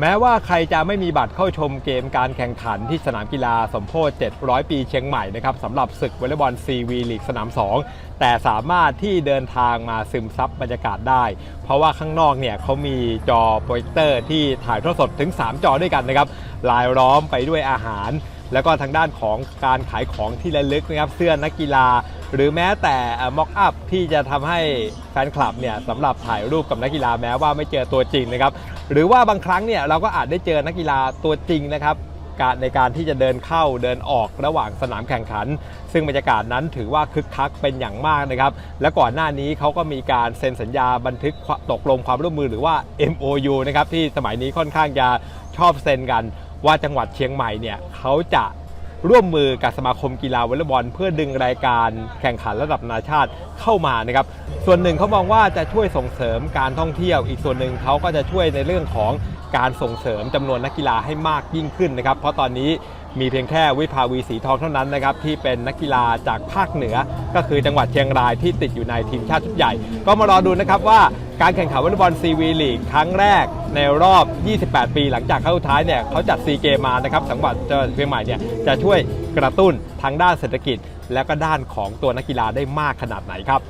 แม้ว่าใครจะไม่มีบัตรเข้าชมเกมการแข่งขันที่สนามกีฬาสมโพธิ700 ปีเชียงใหม่นะครับสำหรับศึกวอลเลย์บอลซีวีลีกสนาม 2 แต่สามารถที่เดินทางมาซึมซับบรรยากาศได้ เพราะว่าข้างนอกเนี่ยเขามีจอโปรเจคเตอร์ที่ถ่ายทอดสดถึง 3 จอด้วยกันนะครับลายล้อมไปด้วยอาหาร แล้วก็ทางด้านของการขายของที่ระลึกนะครับเสื้อนักกีฬา หรือแม้แต่ม็อกอัพที่จะทำให้แฟนคลับเนี่ยสำหรับถ่ายรูปกับนักกีฬาแม้ว่าไม่เจอตัวจริงนะครับหรือว่าบางครั้งเนี่ยเราก็อาจได้เจอนักกีฬาตัวจริงนะครับการในการที่จะเดินเข้าเดินออกระหว่างสนามแข่งขัน ซึ่งบรรยากาศนั้นถือว่าคึกคักเป็นอย่างมากนะครับ และก่อนหน้านี้เขาก็มีการเซ็นสัญญาบันทึกตกลงความร่วมมือหรือว่า MOU นะครับที่สมัยนี้ค่อนข้างจะชอบเซ็นกัน ว่าจังหวัดเชียงใหม่เนี่ยเขาจะร่วมมือกับสมาคมกีฬาวอลเลย์บอล เพื่อดึงรายการแข่งขันระดับนานาชาติเข้ามานะครับ ส่วนหนึ่งเขามองว่าจะช่วยส่งเสริมการท่องเที่ยว อีกส่วนหนึ่งเขาก็จะช่วยในเรื่องของการส่งเสริมจำนวนนักกีฬาให้มากยิ่งขึ้นนะครับ เพราะตอนนี้มีเพียงแค่วิภาวีสีทองเท่านั้นนะครับที่เป็นนักกีฬาจากภาคเหนือ ก็คือจังหวัดเชียงรายที่ติดอยู่ในทีมชาติชุดใหญ่ ก็มารอดูนะครับว่าการแข่งขันวอลเลย์บอลซีวีลีกครั้งแรก ในรอบ 28 ปี หลังจากครั้งสุดท้ายเนี่ยเขาจัดซีเกมมานะครับสังหวัดจังหวัดเชียงใหม่เนี่ยจะช่วยกระตุ้นทางด้านเศรษฐกิจ และก็ด้านของตัวนักกีฬาได้มากขนาดไหนครับ